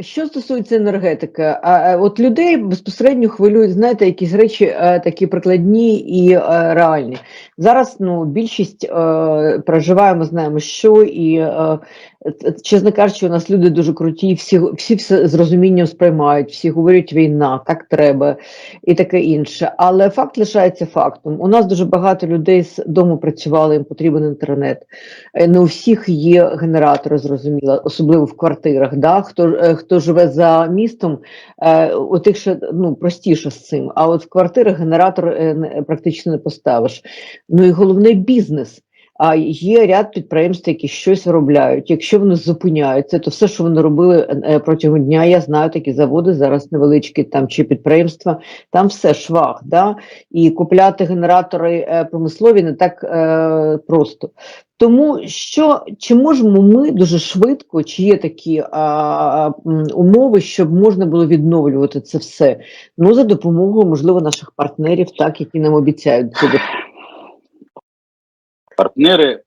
Що стосується енергетики, а, а, от людей безпосередньо хвилюють, знаєте, якісь речі е, такі прикладні і е, реальні. Зараз ну, більшість е, проживаємо, знаємо, що, і, е, е, чесно кажучи, у нас люди дуже круті, всі, всі все з розумінням сприймають, всі говорять війна, так треба і таке інше. Але факт лишається фактом. У нас дуже багато людей з дому працювали, їм потрібен інтернет. Е, Не у всіх є генератори, зрозуміло, особливо в квартирах. Да? Хто, е, хто живе за містом, е, у тих ще ну, простіше з цим. А от в квартирах генератор е, не- практично не поставиш. Ну і головне бізнес. А є ряд підприємств, які щось виробляють. Якщо вони зупиняються, то все, що вони робили е, протягом дня, я знаю такі заводи зараз невеличкі там чи підприємства, там все швах. Да? І купляти генератори е, промислові не так е, просто. Тому що чи можемо ми дуже швидко, чи є такі а, умови, щоб можна було відновлювати це все? Ну за допомогою, можливо, наших партнерів, так які нам обіцяють це. Партнери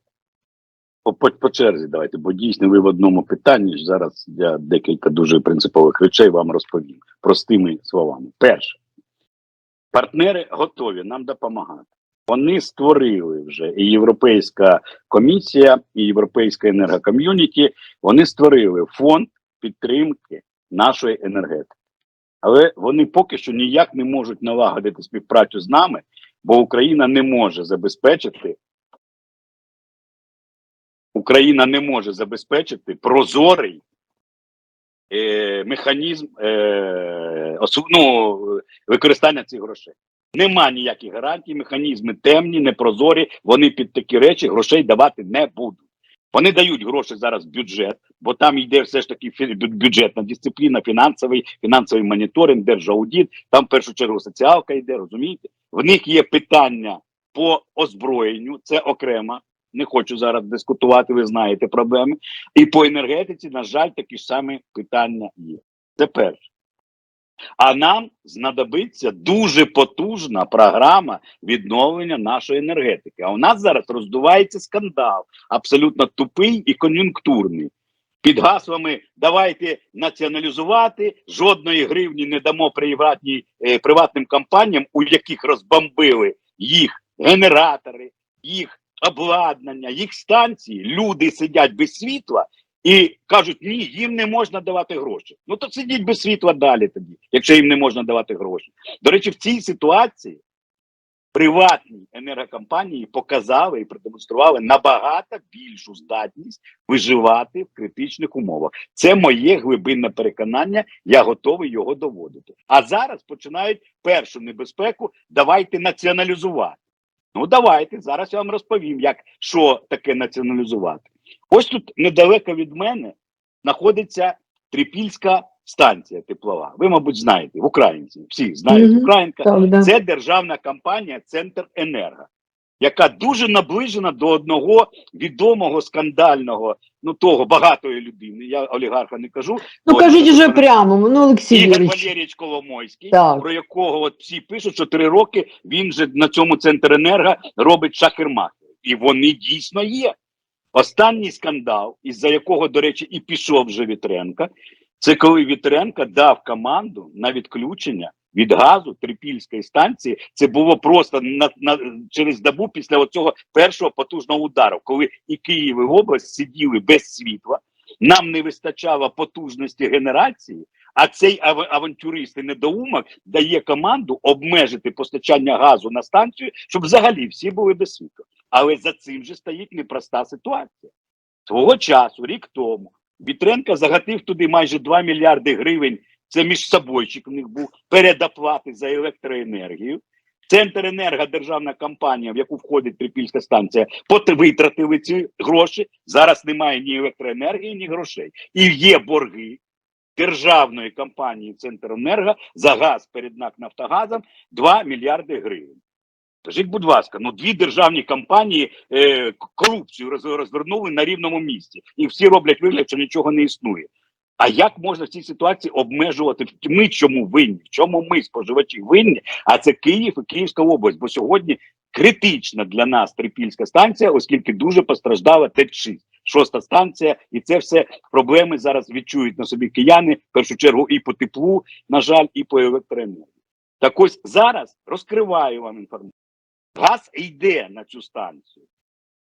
по, по, по черзі давайте, бо дійсно ви в одному питанні зараз я декілька дуже принципових речей вам розповім простими словами. Перше, партнери готові нам допомагати. Вони створили вже і Європейська комісія, і Європейська енергоком'юніті. Вони створили фонд підтримки нашої енергетики. Але вони поки що ніяк не можуть налагодити співпрацю з нами, бо Україна не може забезпечити Україна не може забезпечити прозорий е, механізм е, осу- ну, використання цих грошей. Нема ніяких гарантій, механізми темні, непрозорі. Вони під такі речі грошей давати не будуть. Вони дають гроші зараз в бюджет, бо там йде все ж таки бюджетна дисципліна, фінансовий, фінансовий моніторинг, держаудит. Там в першу чергу соціалка йде, розумієте? В них є питання по озброєнню, це окремо. Не хочу зараз дискутувати, ви знаєте проблеми. І по енергетиці, на жаль, такі ж самі питання є. Це перше. А нам знадобиться дуже потужна програма відновлення нашої енергетики. А у нас зараз роздувається скандал, абсолютно тупий і кон'юнктурний. Під гаслами давайте націоналізувати, жодної гривні не дамо приватній, е, приватним компаніям, у яких розбомбили їх генератори, їх обладнання, їх станції. Люди сидять без світла і кажуть, ні, їм не можна давати гроші. Ну то сидіть без світла далі тоді, якщо їм не можна давати гроші. До речі, в цій ситуації приватні енергокомпанії показали і продемонстрували набагато більшу здатність виживати в критичних умовах. Це моє глибинне переконання. Я готовий його доводити. А зараз починають першу небезпеку. Давайте націоналізувати. Ну давайте зараз я вам розповім, як що таке націоналізувати. Ось тут недалеко від мене знаходиться Трипільська станція теплова. Ви, мабуть, знаєте, в українці. Всі знають Мгм. українка. Так, да. Це державна компанія Центр Енерго, яка дуже наближена до одного відомого скандального, ну того багатої людини. Я олігарха не кажу. Ну кажіть про- прямо, ну Олексій Ігор. Валерійович Коломойський, Так. про якого от всі пишуть, що три роки він же на цьому центр енерго робить шахермахер. І вони дійсно є. Останній скандал, із-за якого, до речі, і пішов вже Вітренка, це коли Вітренка дав команду на відключення від газу Трипільської станції. Це було просто на, на через добу після оцього першого потужного удару, коли і Київ, і область сиділи без світла. Нам не вистачало потужності генерації, а цей ав- авантюрист і недоумок дає команду обмежити постачання газу на станцію, щоб взагалі всі були без світла. Але за цим же стоїть непроста ситуація. Свого часу, рік тому, Вітренко загатив туди майже 2 мільярди гривень. Це між собойчик в них був передоплати за електроенергію. Центр енерго, державна компанія, в яку входить Трипільська станція, витратили ці гроші. Зараз немає ні електроенергії, ні грошей. І є борги державної компанії Центренерго за газ перед НАК Нафтогазом 2 мільярди гривень. Скажіть, будь ласка, ну дві державні компанії е, корупцію розвернули на рівному місці, і всі роблять вигляд, що нічого не існує. А як можна в цій ситуації обмежувати? Ми чому винні? Чому ми споживачі винні? А це Київ і Київська область. Бо сьогодні критична для нас Трипільська станція, оскільки дуже постраждала ТЕЦ-6. шоста станція, і це все проблеми зараз відчують на собі кияни, в першу чергу, і по теплу, на жаль, і по електроенергії. Так ось зараз розкриваю вам інформацію. Газ йде на цю станцію.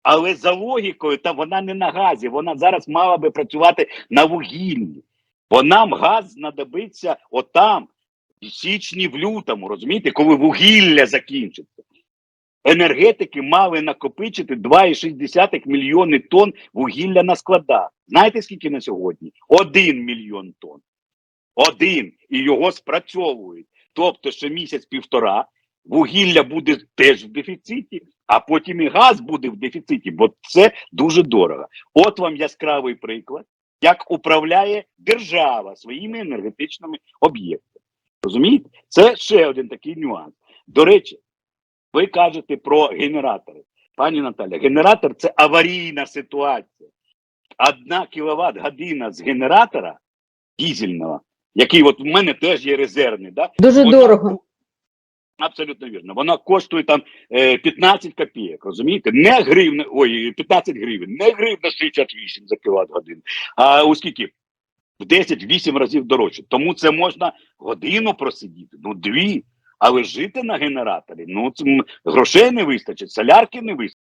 Але за логікою, та вона не на газі, вона зараз мала би працювати на вугіллі. Бо нам газ знадобиться отам, в січні, в лютому, розумієте, коли вугілля закінчиться. Енергетики мали накопичити 2,6 мільйони тонн вугілля на складах. Знаєте, скільки на сьогодні? Один мільйон тонн. Один. І його спрацьовують. Тобто, ще місяць-півтора вугілля буде теж в дефіциті, а потім і газ буде в дефіциті, бо це дуже дорого. От вам яскравий приклад, як управляє держава своїми енергетичними об'єктами. Розумієте? Це ще один такий нюанс. До речі, ви кажете про генератори. Пані Наталя, генератор це аварійна ситуація. Одна кіловат година з генератора дізельного, який от в мене теж є резервний, да? Дуже Вона- дорого. Абсолютно вірно. Вона коштує там е, 15 копійок, розумієте? Не гривна, ой, 15 гривень, не гривна 68 за кіловат годин, а у скільки? В 10-8 разів дорожче. Тому це можна годину просидіти, ну дві. Але жити на генераторі, ну грошей не вистачить, солярки не вистачить.